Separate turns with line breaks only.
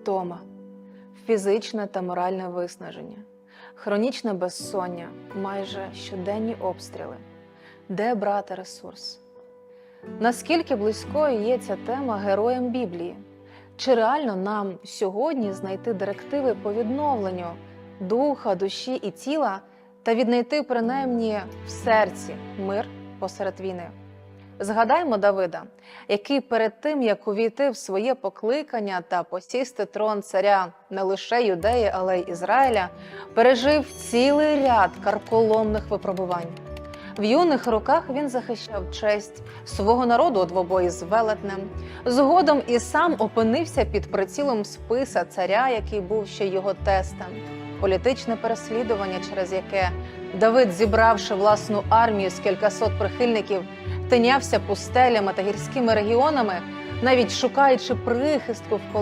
втома, фізичне та моральне виснаження, хронічне безсоння, майже щоденні обстріли. Де брати ресурс? Наскільки близькою є ця тема героям Біблії? Чи реально нам сьогодні знайти директиви по відновленню духа, душі і тіла та віднайти принаймні в серці мир посеред війни? Згадаймо Давида, який перед тим як увійти в своє покликання та посісти трон царя не лише юдеї, але й Ізраїля, пережив цілий ряд карколомних випробувань. В юних роках він захищав честь свого народу у двобої з велетнем. Згодом і сам опинився під прицілом списа царя, який був ще його тестем. Політичне переслідування, через яке Давид, зібравши власну армію з кількасот прихильників, тинявся пустелями та гірськими регіонами, навіть шукаючи прихистку в